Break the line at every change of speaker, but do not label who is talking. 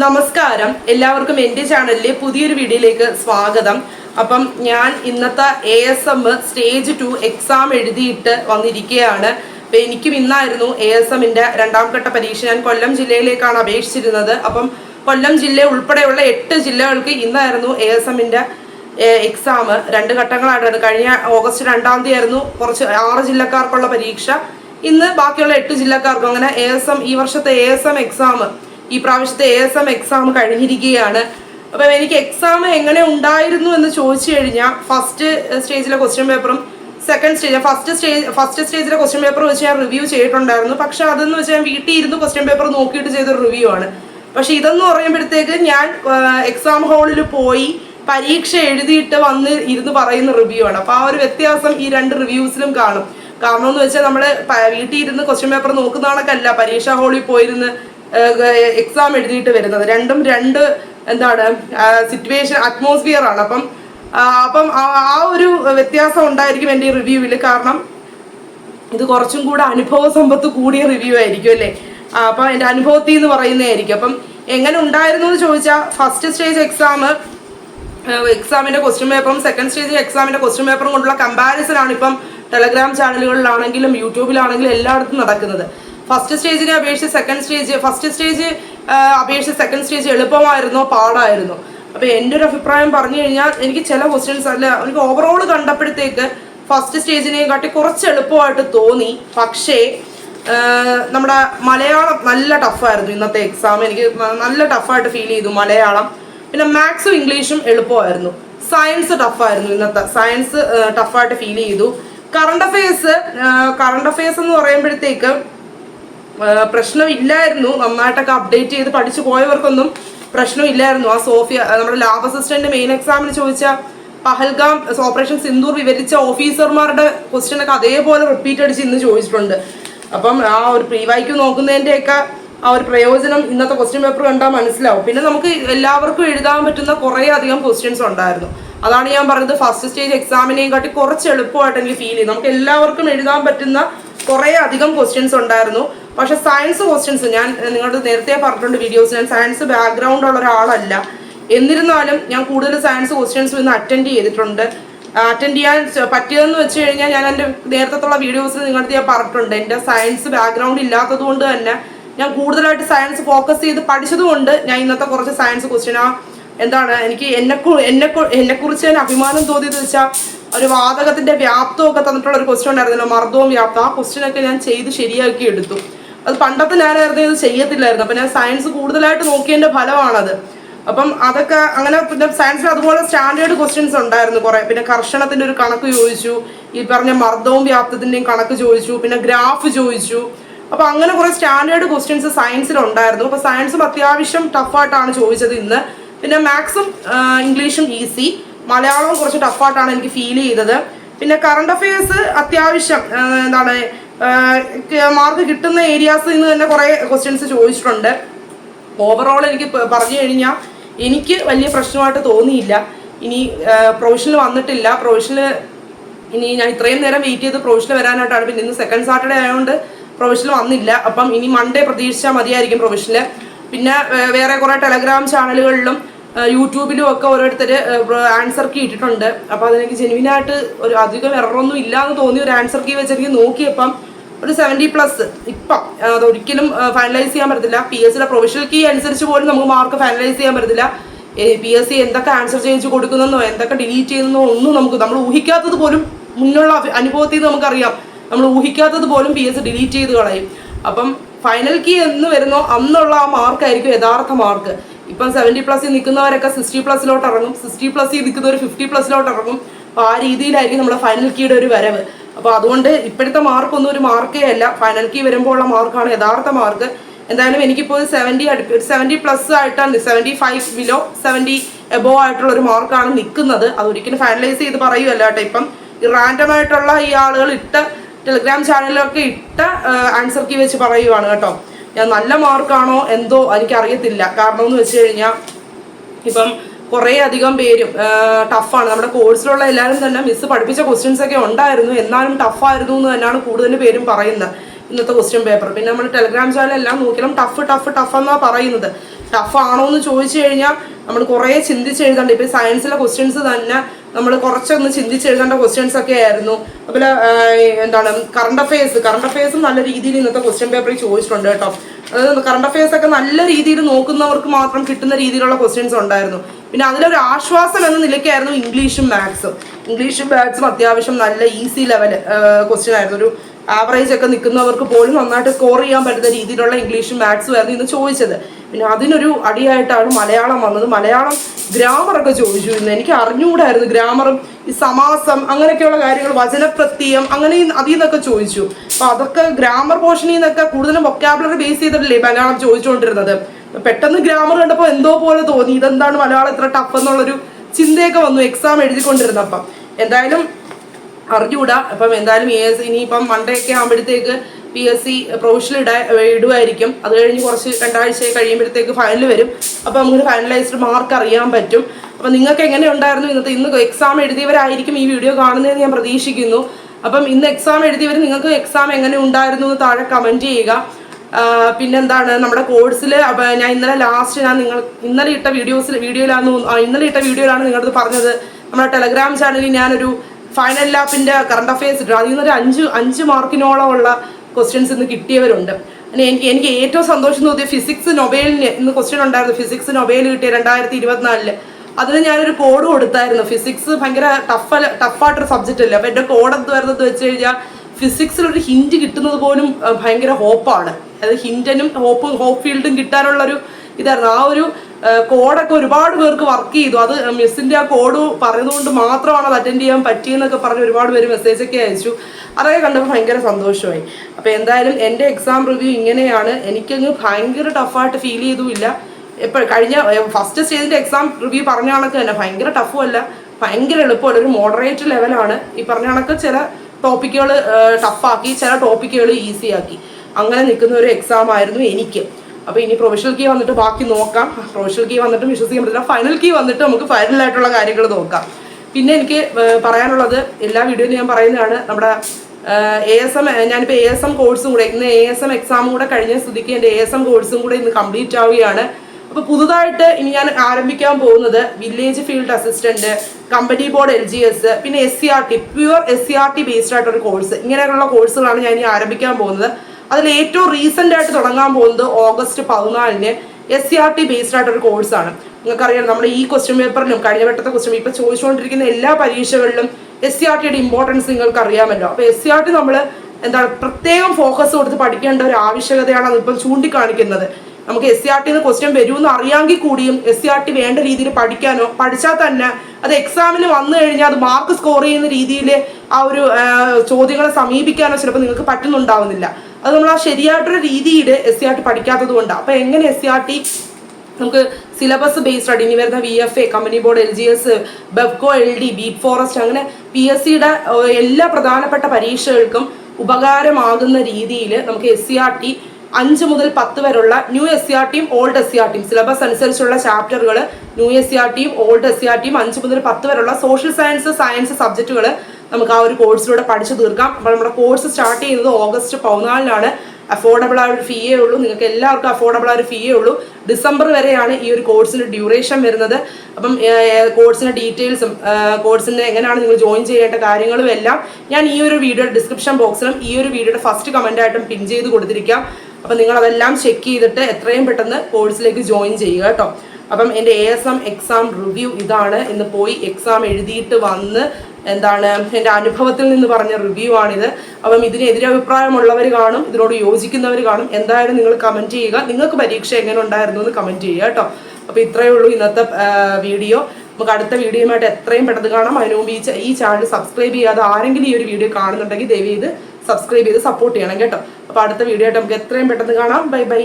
നമസ്കാരം. എല്ലാവർക്കും എന്റെ ചാനലിലെ പുതിയൊരു വീഡിയോയിലേക്ക് സ്വാഗതം. അപ്പം ഞാൻ ഇന്നത്തെ A S M stage two exam എഴുതിയിട്ട് വന്നിരിക്കുകയാണ്. അപ്പം എനിക്കും ഇന്നായിരുന്നു എ എസ് എമ്മിന്റെ രണ്ടാം ഘട്ട പരീക്ഷ. ഞാൻ കൊല്ലം ജില്ലയിലേക്കാണ് അപേക്ഷിച്ചിരുന്നത്. അപ്പം കൊല്ലം ജില്ല ഉൾപ്പെടെയുള്ള എട്ട് ജില്ലകൾക്ക് ഇന്നായിരുന്നു എ എസ് എമ്മിന്റെ എക്സാം രണ്ട് ഘട്ടങ്ങളായിട്ടാണ് കഴിഞ്ഞ ഓഗസ്റ്റ് രണ്ടാം തീയതി ആയിരുന്നു കുറച്ച് ആറ് ജില്ലക്കാർക്കുള്ള പരീക്ഷ. ഇന്ന് ബാക്കിയുള്ള എട്ട് ജില്ലക്കാർക്കും അങ്ങനെ എ എസ് എം ഈ വർഷത്തെ എ എസ് എം എക്സാം ഈ പ്രാവശ്യത്തെ എ എസ് എം എക്സാം കഴിഞ്ഞിരിക്കുകയാണ്. അപ്പം എനിക്ക് എക്സാം എങ്ങനെ ഉണ്ടായിരുന്നു എന്ന് ചോദിച്ചു കഴിഞ്ഞാൽ ഫസ്റ്റ് സ്റ്റേജിലെ ക്വസ്റ്റ്യൻ പേപ്പറും second stage first stage first സ്റ്റേജിലെ question paper വെച്ച് ഞാൻ റിവ്യൂ ചെയ്തിട്ടുണ്ടായിരുന്നു. പക്ഷെ അതെന്ന് വെച്ചാൽ ഞാൻ വീട്ടിൽ ഇരുന്ന് ക്വസ്റ്റ്യൻ പേപ്പർ നോക്കിയിട്ട് ചെയ്തൊരു റിവ്യൂ ആണ്. പക്ഷെ ഇതെന്ന് പറയുമ്പോഴത്തേക്ക് ഞാൻ എക്സാം ഹാളിൽ പോയി പരീക്ഷ എഴുതിയിട്ട് വന്ന് ഇരുന്ന് പറയുന്ന റിവ്യൂ ആണ്. അപ്പോൾ ആ ഒരു വ്യത്യാസം ഈ രണ്ട് റിവ്യൂസിലും കാണും. കാരണം എന്ന് വെച്ചാൽ നമ്മൾ വീട്ടിൽ ഇരുന്ന് ക്വസ്റ്റ്യൻ പേപ്പർ നോക്കുന്ന കണക്കല്ല പരീക്ഷാ ഹാളിൽ പോയിരുന്ന് എക്സാം എഴുതിയിട്ട് വരുന്നത്. രണ്ടും രണ്ട് എന്താണ് സിറ്റുവേഷൻ അറ്റ്മോസ്ഫിയർ ആണ്. അപ്പം അപ്പം ആ ഒരു വ്യത്യാസം ഉണ്ടായിരിക്കും എന്റെ ഈ റിവ്യൂവിൽ കാരണം ഇത് കുറച്ചും കൂടെ അനുഭവ സമ്പത്ത് കൂടിയ റിവ്യൂ ആയിരിക്കും അല്ലേ? അപ്പം എന്റെ അനുഭവത്തിൽ എന്ന് പറയുന്നതായിരിക്കും അപ്പം എങ്ങനെ ഉണ്ടായിരുന്നു എന്ന് ചോദിച്ചാൽ ഫസ്റ്റ് സ്റ്റേജ് എക്സാം എക്സാമിന്റെ ക്വസ്റ്റ്യൻ പേപ്പറും സെക്കൻഡ് സ്റ്റേജ് എക്സാമിന്റെ ക്വസ്റ്റ്യൻ പേപ്പറും കൊണ്ടുള്ള കമ്പാരിസൺ ആണ് ഇപ്പം ടെലഗ്രാം ചാനലുകളിലാണെങ്കിലും യൂട്യൂബിലാണെങ്കിലും എല്ലായിടത്തും നടക്കുന്നത്. ഫസ്റ്റ് സ്റ്റേജിനെ അപേക്ഷിച്ച് സെക്കൻഡ് സ്റ്റേജ് ഫസ്റ്റ് സ്റ്റേജ് അപേക്ഷിച്ച് സെക്കൻഡ് സ്റ്റേജ് എളുപ്പമായിരുന്നോ പാടായിരുന്നു. അപ്പൊ എന്റെ ഒരു അഭിപ്രായം പറഞ്ഞു കഴിഞ്ഞാൽ എനിക്ക് ചില ക്വസ്റ്റ്യൻസ് അല്ല എനിക്ക് ഓവറോൾ കണ്ടപ്പോഴത്തേക്ക് ഫസ്റ്റ് സ്റ്റേജിനെയും കാട്ടി കുറച്ച് എളുപ്പമായിട്ട് തോന്നി. പക്ഷേ നമ്മുടെ മലയാളം നല്ല ടഫായിരുന്നു ഇന്നത്തെ എക്സാം എനിക്ക് നല്ല ടഫായിട്ട് ഫീൽ ചെയ്തു മലയാളം. പിന്നെ മാത്സും ഇംഗ്ലീഷും എളുപ്പമായിരുന്നു. സയൻസ് ടഫായിരുന്നു ഇന്നത്തെ സയൻസ് ടഫായിട്ട് ഫീൽ ചെയ്തു. കറണ്ട് അഫയേഴ്സ് കറണ്ട് അഫയേഴ്സ് എന്ന് പറയുമ്പോഴത്തേക്ക് പ്രശ്നമില്ലായിരുന്നു. നന്നായിട്ടൊക്കെ അപ്ഡേറ്റ് ചെയ്ത് പഠിച്ചു പോയവർക്കൊന്നും പ്രശ്നമില്ലായിരുന്നു. ആ സോഫിയ നമ്മുടെ ലാബ് അസിസ്റ്റന്റ് മെയിൻ എക്സാമിന് ചോദിച്ച പഹൽഗാം ഓപ്പറേഷൻ സിന്ദൂർ വിവരിച്ച ഓഫീസർമാരുടെ ക്വസ്റ്റ്യൻ ഒക്കെ അതേപോലെ റിപ്പീറ്റ് അടിച്ച് ഇന്ന് ചോദിച്ചിട്ടുണ്ട്. അപ്പം ആ ഒരു പ്രീ വായിക്ക് നോക്കുന്നതിന്റെയൊക്കെ ആ ഒരു പ്രയോജനം ഇന്നത്തെ ക്വസ്റ്റ്യൻ പേപ്പർ കണ്ടാൽ മനസ്സിലാവും. പിന്നെ നമുക്ക് എല്ലാവർക്കും എഴുതാൻ പറ്റുന്ന കുറേ അധികം ക്വസ്റ്റ്യൻസ് ഉണ്ടായിരുന്നു. അതാണ് ഞാൻ പറഞ്ഞത് ഫസ്റ്റ് സ്റ്റേജ് എക്സാമിനെയും കാട്ടി കുറച്ച് എളുപ്പമായിട്ട് എനിക്ക് ഫീൽ ചെയ്യും നമുക്ക് എല്ലാവർക്കും എഴുതാൻ പറ്റുന്ന കുറേ അധികം ക്വസ്റ്റ്യൻസ് ഉണ്ടായിരുന്നു. പക്ഷെ സയൻസ് ക്വസ്റ്റ്യൻസ് ഞാൻ നിങ്ങളോട് നേരത്തെ പറഞ്ഞിട്ടുണ്ട് വീഡിയോസ് ഞാൻ സയൻസ് ബാക്ക്ഗ്രൗണ്ട് ഉള്ള ഒരാളല്ല. എന്നിരുന്നാലും ഞാൻ കൂടുതൽ സയൻസ് ക്വസ്റ്റ്യൻസ് ഇന്ന് അറ്റൻഡ് ചെയ്തിട്ടുണ്ട്. അറ്റൻഡ് ചെയ്യാൻ പറ്റിയതെന്ന് വെച്ച് കഴിഞ്ഞാൽ ഞാൻ എന്റെ നേരത്തെ വീഡിയോസിൽ നിങ്ങളുടെ ഞാൻ പറഞ്ഞിട്ടുണ്ട്. എന്റെ സയൻസ് ബാക്ക്ഗ്രൗണ്ട് ഇല്ലാത്തത് കൊണ്ട് തന്നെ ഞാൻ കൂടുതലായിട്ട് സയൻസ് ഫോക്കസ് ചെയ്ത് പഠിച്ചതുകൊണ്ട് ഞാൻ ഇന്നത്തെ കുറച്ച് സയൻസ് ക്വസ്റ്റ്യൻ ആ എന്താണ് എനിക്ക് എന്നെ എന്നെ എന്നെ കുറിച്ച് തന്നെ അഭിമാനം തോന്നിയത് വെച്ചാൽ ഒരു വാതകത്തിന്റെ വ്യാപ്തമൊക്കെ തന്നിട്ടുള്ള ഒരു ക്വസ്റ്റ്യൻ ഉണ്ടായിരുന്നല്ലോ മർദ്ദവും വ്യാപ്തം. ആ ക്വസ്റ്റ്യൻ ഒക്കെ ഞാൻ ചെയ്ത് ശരിയാക്കി എടുത്തു. അത് പണ്ടത്തെ ഞാനായിരുന്നു ഇത് ചെയ്യത്തില്ലായിരുന്നു. അപ്പൊ ഞാൻ സയൻസ് കൂടുതലായിട്ട് നോക്കിയതിന്റെ ഫലമാണത്. അപ്പം അതൊക്കെ അങ്ങനെ പിന്നെ സയൻസിൽ അതുപോലെ സ്റ്റാൻഡേർഡ് ക്വസ്റ്റ്യൻസ് ഉണ്ടായിരുന്നു കുറേ. പിന്നെ കർഷണത്തിന്റെ ഒരു കണക്ക് ചോദിച്ചു. ഈ പറഞ്ഞ മർദ്ദവും വ്യാപ്തത്തിന്റെയും കണക്ക് ചോദിച്ചു. പിന്നെ ഗ്രാഫ് ചോദിച്ചു. അപ്പൊ അങ്ങനെ കുറേ സ്റ്റാൻഡേർഡ് ക്വസ്റ്റ്യൻസ് സയൻസിൽ ഉണ്ടായിരുന്നു. അപ്പൊ സയൻസും അത്യാവശ്യം ടഫായിട്ടാണ് ചോദിച്ചത് ഇന്ന്. പിന്നെ മാത്സും ഇംഗ്ലീഷും ഈസി മലയാളവും കുറച്ച് ടഫായിട്ടാണ് എനിക്ക് ഫീൽ ചെയ്തത്. പിന്നെ കറണ്ട് അഫയേഴ്സ് അത്യാവശ്യം എന്താണ് മാർക്ക് കിട്ടുന്ന ഏരിയാസിൽ നിന്ന് തന്നെ കുറെ ക്വസ്റ്റ്യൻസ് ചോദിച്ചിട്ടുണ്ട്. ഓവറോൾ എനിക്ക് പറഞ്ഞു കഴിഞ്ഞാൽ എനിക്ക് വലിയ പ്രശ്നമായിട്ട് തോന്നിയില്ല. ഇനി പ്രൊവിഷനിൽ വന്നിട്ടില്ല. പ്രൊവിഷനിൽ ഇനി ഞാൻ ഇത്രയും നേരം വെയിറ്റ് ചെയ്ത് പ്രൊവിഷനിൽ വരാനായിട്ടാണ്. പിന്നെ ഇന്ന് സെക്കൻഡ് സാറ്റർഡേ ആയതുകൊണ്ട് പ്രൊവിഷനിൽ വന്നില്ല. അപ്പം ഇനി മൺഡേ പ്രതീക്ഷിച്ചാൽ മതിയായിരിക്കും പ്രൊവിഷനിൽ പിന്നെ വേറെ കുറേ ടെലഗ്രാം ചാനലുകളിലും യൂട്യൂബിലും ഒക്കെ ഓരോരുത്തർ ആൻസർ കീ ഇട്ടിട്ടുണ്ട്. അപ്പോൾ അതെനിക്ക് ജെനുവിനായിട്ട് ഒരു അധികം എററൊന്നും ഇല്ലാന്ന് തോന്നി ഒരു ആൻസർ കീ വെച്ച് നോക്കിയപ്പം ഒരു സെവന്റി പ്ലസ് ഇപ്പം അതൊരിക്കലും ഫൈനലൈസ് ചെയ്യാൻ പറ്റത്തില്ല. പി എസ് സിയുടെ പ്രൊഫഷണൽ കീ അനുസരിച്ച് പോലും നമുക്ക് മാർക്ക് ഫൈനലൈസ് ചെയ്യാൻ പറ്റത്തില്ല. പി എസ് സി എന്തൊക്കെ ആൻസർ ചെയ്യിച്ച് കൊടുക്കുന്നെന്നോ എന്തൊക്കെ ഡിലീറ്റ് ചെയ്യുന്നോ ഒന്നും നമുക്ക് നമ്മൾ ഊഹിക്കാത്തത് പോലും മുന്നുള്ള അനുഭവത്തിൽ നിന്ന് നമുക്കറിയാം. നമ്മൾ ഊഹിക്കാത്തത് പോലും പി എസ് സി ഡിലീറ്റ് ചെയ്ത് കളയും. അപ്പം ഫൈനൽ കീ എന്ന് വരുന്നോ അന്നുള്ള ആ മാർക്കായിരിക്കും യഥാർത്ഥ മാർക്ക് ഇപ്പം സെവന്റി പ്ലസിൽ നിൽക്കുന്നവരൊക്കെ സിക്സ്റ്റി പ്ലസ്സിലോട്ട് ഇറങ്ങും. സിക്സ്റ്റി പ്ലസിൽ നിൽക്കുന്നവർ ഫിഫ്റ്റി പ്ലസ്സിലോട്ട് ഇറങ്ങും. അപ്പോൾ ആ രീതിയിലായിരിക്കും നമ്മുടെ ഫൈനൽ കീയുടെ ഒരു വരവ്. അപ്പോൾ അതുകൊണ്ട് ഇപ്പോഴത്തെ മാർക്കൊന്നും ഒരു മാർക്കേ അല്ല. ഫൈനൽ കീ വരുമ്പോൾ ഉള്ള മാർക്കാണ് യഥാർത്ഥ മാർക്ക് എന്തായാലും എനിക്കിപ്പോൾ സെവന്റി അടുപ്പ് സെവന്റി പ്ലസ് ആയിട്ടാണ് seventy five below seventy above ആയിട്ടുള്ള ഒരു മാർക്കാണ് നിൽക്കുന്നത്. അതൊരിക്കലും ഫൈനലൈസ് ചെയ്ത് പറയുമല്ല കേട്ടോ ഇപ്പം. ഈ റാൻഡം ആയിട്ടുള്ള ഈ ആളുകൾ ഇട്ട ടെലിഗ്രാം ചാനലിലൊക്കെ ഇട്ട ആൻസർ കീ വെച്ച് പറയുവാണ് കേട്ടോ. ഞാൻ നല്ല മാർക്കാണോ എന്തോ എനിക്കറിയത്തില്ല. കാരണം എന്ന് വെച്ച് കഴിഞ്ഞാൽ ഇപ്പം കുറേ അധികം പേരും ടഫാണ്. നമ്മുടെ കോഴ്സിലുള്ള എല്ലാവരും തന്നെ മിസ് പഠിപ്പിച്ച ക്വസ്റ്റ്യൻസ് ഒക്കെ ഉണ്ടായിരുന്നു. എന്നാലും ടഫായിരുന്നു എന്ന് തന്നെയാണ് കൂടുതൽ പേരും പറയുന്നത് ഇന്നത്തെ ക്വസ്റ്റ്യൻ പേപ്പർ പിന്നെ നമ്മൾ ടെലഗ്രാം ചാനലെല്ലാം നോക്കിയാലും ടഫ് ടഫ് ടഫ് എന്നാണ് പറയുന്നത്. ടഫ് ആണോ എന്ന് ചോദിച്ചു കഴിഞ്ഞാൽ നമ്മൾ കുറേ ചിന്തിച്ച് എഴുതാണ്ട്. ഇപ്പൊ സയൻസിലെ ക്വസ്റ്റ്യൻസ് തന്നെ നമ്മൾ കുറച്ചൊന്ന് ചിന്തിച്ച് എഴുതേണ്ട ക്വസ്റ്റ്യൻസ് ഒക്കെ ആയിരുന്നു. അതുപോലെ എന്താണ് കറണ്ട് അഫയേഴ്സ് കറണ്ട് അഫയേഴ്സും നല്ല രീതിയിൽ ഇന്നത്തെ ക്വസ്റ്റ്യൻ പേപ്പറിൽ ചോദിച്ചിട്ടുണ്ട് കേട്ടോ. അതായത് കറണ്ട് അഫയേഴ്സ് ഒക്കെ നല്ല രീതിയിൽ നോക്കുന്നവർക്ക് മാത്രം കിട്ടുന്ന രീതിയിലുള്ള ക്വസ്റ്റ്യൻസ് ഉണ്ടായിരുന്നു. പിന്നെ അതിലൊരു ആശ്വാസം എന്ന നിലയ്ക്കായിരുന്നു ഇംഗ്ലീഷും മാത്സും ഇംഗ്ലീഷും മാത്സും അത്യാവശ്യം നല്ല ഈസി ലെവൽ ക്വസ്റ്റ്യൻ ആയിരുന്നു. ഒരു ആവറേജ് ഒക്കെ നിൽക്കുന്നവർക്ക് പോലും നന്നായിട്ട് സ്കോർ ചെയ്യാൻ പറ്റുന്ന രീതിയിലുള്ള ഇംഗ്ലീഷും മാത്സും ആയിരുന്നു ഇന്ന് ചോദിച്ചത്. പിന്നെ അതിനൊരു അടിയായിട്ടാണ് മലയാളം വന്നത്. മലയാളം ഗ്രാമറൊക്കെ ചോദിച്ചു ഇന്ന് എനിക്ക് അറിഞ്ഞുകൂടായിരുന്നു ഗ്രാമറും ഈ സമാസം അങ്ങനെയൊക്കെയുള്ള കാര്യങ്ങൾ വചനപ്രത്യയം അങ്ങനെ അതിൽ നിന്നൊക്കെ ചോദിച്ചു. അപ്പൊ അതൊക്കെ ഗ്രാമർ പോർഷനിൽ നിന്നൊക്കെ കൂടുതലും വൊക്കാബുലറി ബേസ് ചെയ്തിട്ടില്ലേ മലയാളം ചോദിച്ചുകൊണ്ടിരുന്നത്? പെട്ടെന്ന് ഗ്രാമർ കണ്ടപ്പോൾ എന്തോ പോലെ തോന്നി. ഇതെന്താണ് മലയാളം ഇത്ര ടഫ് എന്നുള്ളൊരു ചിന്തയൊക്കെ വന്നു എക്സാം എഴുതിക്കൊണ്ടിരുന്നപ്പം. എന്തായാലും അറിഞ്ഞുകൂടാ. അപ്പം എന്തായാലും ഇനിയിപ്പം മൺഡേ ഒക്കെ ആകുമ്പോഴത്തേക്ക് പി എസ് സി പ്രൊവിഷണൽ ഇടാ ഇടുമായിരിക്കും അത് കഴിഞ്ഞ് കുറച്ച് രണ്ടാഴ്ച കഴിയുമ്പോഴത്തേക്ക് ഫൈനൽ വരും. അപ്പോൾ നമുക്ക് ഫൈനലൈസ്ഡ് മാർക്ക് അറിയാൻ പറ്റും. അപ്പം നിങ്ങൾക്ക് എങ്ങനെ ഉണ്ടായിരുന്നു ഇന്നത്തെ ഇന്ന് എക്സാം എഴുതിയവരായിരിക്കും ഈ വീഡിയോ കാണുന്നതെന്ന് ഞാൻ പ്രതീക്ഷിക്കുന്നു. അപ്പം ഇന്ന് എക്സാം എഴുതിയവർ നിങ്ങൾക്ക് എക്സാം എങ്ങനെ ഉണ്ടായിരുന്നു എന്ന് താഴെ കമന്റ് ചെയ്യുക. പിന്നെന്താണ് നമ്മുടെ കോഴ്സിൽ ഞാൻ ഇന്നലെ ലാസ്റ്റ് ഞാൻ നിങ്ങൾ ഇന്നലെ ഇട്ട വീഡിയോസിൽ വീഡിയോയിലാണ് ഇന്നലെ ഇട്ട വീഡിയോയിലാണ് നിങ്ങളത് പറഞ്ഞത്. നമ്മുടെ ടെലഗ്രാം ചാനലിൽ ഞാനൊരു ഫൈനൽ ലാപ്പിന്റെ കറണ്ട് അഫയേഴ്സ് ഇട്ടു. അതിൽ നിന്നൊരു അഞ്ച് അഞ്ച് മാർക്കിനോളം ഉള്ള ക്വസ്റ്റ്യൻസ് ഇന്ന് കിട്ടിയവരുണ്ട്. എനിക്ക് എനിക്ക് ഏറ്റവും സന്തോഷം തോന്നിയ ഫിസിക്സ് നൊബേലിന് ഇന്ന് ക്വസ്റ്റ്യൻ ഉണ്ടായിരുന്നു. ഫിസിക്സ് നൊബേൽ കിട്ടിയ രണ്ടായിരത്തി ഇരുപത്തിനാലിൽ അതിന് ഞാനൊരു കോഡ് കൊടുത്തായിരുന്നു. ഫിസിക്സ് ഭയങ്കര ടഫ് ടഫായിട്ടൊരു സബ്ജക്റ്റ് അല്ലേ? അപ്പൊ എന്റെ കോഡ് എന്തുവായിരുന്നു വെച്ച് കഴിഞ്ഞാൽ ഫിസിക്സിൽ ഒരു ഹിന്റ് കിട്ടുന്നത് പോലും ഭയങ്കര ഹോപ്പാണ് അതായത് ഹിന്റനും ഹോപ്പും ഹോപ്പ് ഫീൽഡും കിട്ടാനുള്ളൊരു ഇതായിരുന്നു. ആ ഒരു കോഡൊക്കെ ഒരുപാട് പേർക്ക് വർക്ക് ചെയ്തു. അത് മിസ്സിന്റെ ആ കോഡ് പറഞ്ഞതുകൊണ്ട് മാത്രമാണ് അത് അറ്റൻഡ് ചെയ്യാൻ പറ്റിയെന്നൊക്കെ പറഞ്ഞ് ഒരുപാട് പേര് മെസ്സേജ് ഒക്കെ അയച്ചു. അതൊക്കെ കണ്ടപ്പോൾ ഭയങ്കര സന്തോഷമായി. അപ്പൊ എന്തായാലും എന്റെ എക്സാം റിവ്യൂ ഇങ്ങനെയാണ്. എനിക്കങ്ങ് ഭയങ്കര ടഫായിട്ട് ഫീൽ ചെയ്തുമില്ല. ഇപ്പൊ കഴിഞ്ഞ ഫസ്റ്റ് സ്റ്റേജിന്റെ എക്സാം റിവ്യൂ പറഞ്ഞ കണക്ക് തന്നെ ഭയങ്കര ടഫും അല്ല. ഭയങ്കര എളുപ്പമല്ല. ഒരു മോഡറേറ്റ് ലെവലാണ് ഈ പറഞ്ഞ കണക്ക് ചില ടോപ്പിക്കുകൾ ടഫാക്കി ചില ടോപ്പിക്കുകൾ ഈസി ആക്കി. അങ്ങനെ നിൽക്കുന്ന ഒരു എക്സാം ആയിരുന്നു എനിക്ക്. അപ്പൊ ഇനി പ്രൊഫഷണൽ കീ വന്നിട്ട് ബാക്കി നോക്കാം. പ്രൊഫഷണൽ കീ വന്നിട്ട് വിശ്വസിക്കാൻ പറ്റില്ല. ഫൈനൽ കീ വന്നിട്ട് നമുക്ക് ഫൈനൽ ആയിട്ടുള്ള കാര്യങ്ങൾ നോക്കാം. പിന്നെ എനിക്ക് പറയാനുള്ളത് എല്ലാ വീഡിയോയിലും ഞാൻ പറയുന്നതാണ് നമ്മുടെ എ എസ് എം ഞാനിപ്പോൾ എ എസ് എം കോഴ്സും കൂടെ ഇന്ന് എ എസ് എം എക്സാമും കൂടെ കഴിഞ്ഞ സ്ഥിതിക്ക് എന്റെ എ എസ് എം കോഴ്സും കൂടെ ഇന്ന് കംപ്ലീറ്റ് ആവുകയാണ്. അപ്പോൾ പുതുതായിട്ട് ഇനി ഞാൻ ആരംഭിക്കാൻ പോകുന്നത് village field assistant company board L G S പിന്നെ S C R T pure S C R T based ആയിട്ടൊരു കോഴ്സ് ഇങ്ങനെയുള്ള കോഴ്സുകളാണ് ഞാൻ ഇനി ആരംഭിക്കാൻ പോകുന്നത്. അതിൽ ഏറ്റവും റീസെന്റ് ആയിട്ട് തുടങ്ങാൻ പോകുന്നത് ഓഗസ്റ്റ് പതിനാലിന് S C R T based ആയിട്ടൊരു കോഴ്സാണ് നിങ്ങൾക്കറിയാം നമ്മുടെ ഈ ക്വസ്റ്റ്യൻ പേപ്പറിലും കഴിഞ്ഞ വട്ടത്തെ ക്വസ്റ്റ്യൻ ഇപ്പൊ ചോദിച്ചുകൊണ്ടിരിക്കുന്ന എല്ലാ പരീക്ഷകളിലും എസ് സി ആർ ടിയുടെ ഇമ്പോർട്ടൻസ് നിങ്ങൾക്ക് അറിയാമല്ലോ അപ്പോൾ എസ് സി ആർ ടി നമ്മൾ എന്താണ് പ്രത്യേകം ഫോക്കസ് കൊടുത്ത് പഠിക്കേണ്ട ഒരു ആവശ്യകതയാണ് അതിപ്പം ചൂണ്ടിക്കാണിക്കുന്നത്. നമുക്ക് എസ് സി ആർ ടിന്ന് ക്വസ്റ്റ്യൻ വരുമെന്ന് അറിയാമെങ്കിൽ കൂടിയും എസ് സി ആർ ടി വേണ്ട രീതിയിൽ പഠിക്കാനോ പഠിച്ചാൽ തന്നെ അത് എക്സാമിന് വന്നു കഴിഞ്ഞാൽ അത് മാർക്ക് സ്കോർ ചെയ്യുന്ന രീതിയിൽ ആ ഒരു ചോദ്യങ്ങളെ സമീപിക്കാനോ ചിലപ്പോൾ നിങ്ങൾക്ക് പറ്റുന്നുണ്ടാവുന്നില്ല. അത് നമ്മൾ ആ ശരിയായിട്ടൊരു രീതിയിൽ എസ് സി ആർ ടി പഠിക്കാത്തത് കൊണ്ടാണ് അപ്പൊ എങ്ങനെ എസ് സി ആർ ടി നമുക്ക് സിലബസ് ബേസ്ഡ് ആയിട്ട് ഇനി വരുന്ന V F A company board L G S Bevco L D beep forest അങ്ങനെ പി എസ് സിയുടെ എല്ലാ പ്രധാനപ്പെട്ട പരീക്ഷകൾക്കും ഉപകാരമാകുന്ന രീതിയിൽ നമുക്ക് എസ് സി ആർ ടി അഞ്ച് മുതൽ പത്ത് വരെയുള്ള ന്യൂ എസ് സി ആർ ടിയും ഓൾഡ് എസ് സി ആർ ടിയും സിലബസ് അനുസരിച്ചുള്ള ചാപ്റ്ററുകൾ ന്യൂ എസ് സി ആർ ടിയും ഓൾഡ് എസ് സി ആർ ടിയും അഞ്ച് മുതൽ പത്ത് വരെയുള്ള സോഷ്യൽ സയൻസ് സയൻസ് സബ്ജക്റ്റുകൾ നമുക്ക് ആ ഒരു കോഴ്സിലൂടെ പഠിച്ചു തീർക്കാം. അപ്പോൾ നമ്മുടെ കോഴ്സ് സ്റ്റാർട്ട് ചെയ്യുന്നത് ഓഗസ്റ്റ് പതിനാലിനാണ്. അഫോർഡബിൾ ആയ ഒരു ഫീയേ ഉള്ളൂ. നിങ്ങൾക്ക് എല്ലാവർക്കും അഫോർഡബിൾ ആയ ഒരു ഫീയേ ഉള്ളൂ. ഡിസംബർ വരെയാണ് ഈ ഒരു കോഴ്സിന്റെ ഡ്യൂറേഷൻ വരുന്നത്. അപ്പം കോഴ്സിന്റെ ഡീറ്റെയിൽസും കോഴ്സിന്റെ എങ്ങനെയാണ് നിങ്ങൾ ജോയിൻ ചെയ്യേണ്ട കാര്യങ്ങളും എല്ലാം ഞാൻ ഈ ഒരു വീഡിയോ ഡിസ്ക്രിപ്ഷൻ ബോക്സിലും ഈ ഒരു വീഡിയോയുടെ ഫസ്റ്റ് കമന്റായിട്ടും പിൻ ചെയ്ത് കൊടുത്തിരിക്കാം. അപ്പം നിങ്ങൾ അതെല്ലാം ചെക്ക് ചെയ്തിട്ട് എത്രയും പെട്ടെന്ന് കോഴ്സിലേക്ക് ജോയിൻ ചെയ്യുക കേട്ടോ അപ്പം എന്റെ A S M exam review ഇതാണ്. ഇന്ന് പോയി എക്സാം എഴുതിയിട്ട് വന്ന് എന്താണ് എന്റെ അനുഭവത്തിൽ നിന്ന് പറഞ്ഞ റിവ്യൂ ആണിത്. അപ്പം ഇതിനെതിരെ അഭിപ്രായമുള്ളവർ കാണും ഇതിനോട് യോജിക്കുന്നവർ കാണും. എന്തായാലും നിങ്ങൾ കമന്റ് ചെയ്യുക. നിങ്ങൾക്ക് പരീക്ഷ എങ്ങനെ ഉണ്ടായിരുന്നു എന്ന് കമന്റ് ചെയ്യുക കേട്ടോ അപ്പോൾ ഇത്രയേ ഉള്ളൂ ഇന്നത്തെ വീഡിയോ. നമുക്ക് അടുത്ത വീഡിയോയുമായിട്ട് എത്രയും പെട്ടെന്ന് കാണാം. അതിനു മുമ്പ് ഈ ഈ ചാനൽ സബ്സ്ക്രൈബ് ചെയ്യാതെ ആരെങ്കിലും ഈ ഒരു വീഡിയോ കാണുന്നുണ്ടെങ്കിൽ ദയവ് ചെയ്ത് സബ്സ്ക്രൈബ് ചെയ്ത് സപ്പോർട്ട് ചെയ്യണം കേട്ടോ. അപ്പോൾ അടുത്ത വീഡിയോ ആയിട്ട് നമുക്ക് എത്രയും പെട്ടെന്ന് കാണാം. Bye bye